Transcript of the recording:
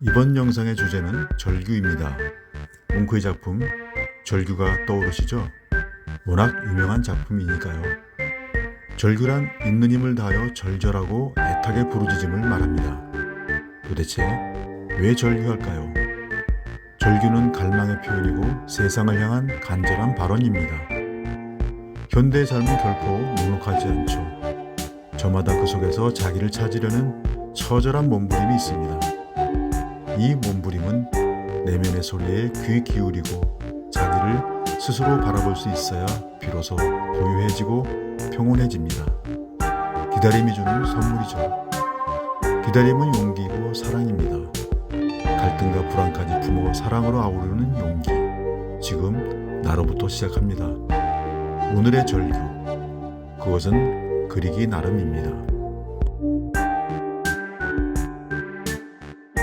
이번 영상의 주제는 절규입니다. 몽크의 작품 절규가 떠오르시죠? 워낙 유명한 작품이니까요. 절규란 있는 힘을 다하여 절절하고 애타게 부르짖음을 말합니다. 도대체 왜 절규할까요? 절규는 갈망의 표현이고 세상을 향한 간절한 발언입니다. 현대의 삶은 결코 묵묵하지 않죠. 저마다 그 속에서 자기를 찾으려는 처절한 몸부림이 있습니다. 이 몸부림은 내면의 소리에 귀 기울이고 자기를 스스로 바라볼 수 있어야 비로소 부유해지고 평온해집니다. 기다림이 주는 선물이죠. 기다림은 용기이고 사랑입니다. 갈등과 불안까지 품어 사랑으로 아우르는 용기. 지금 나로부터 시작합니다. 오늘의 절규. 그것은 그리기 나름입니다.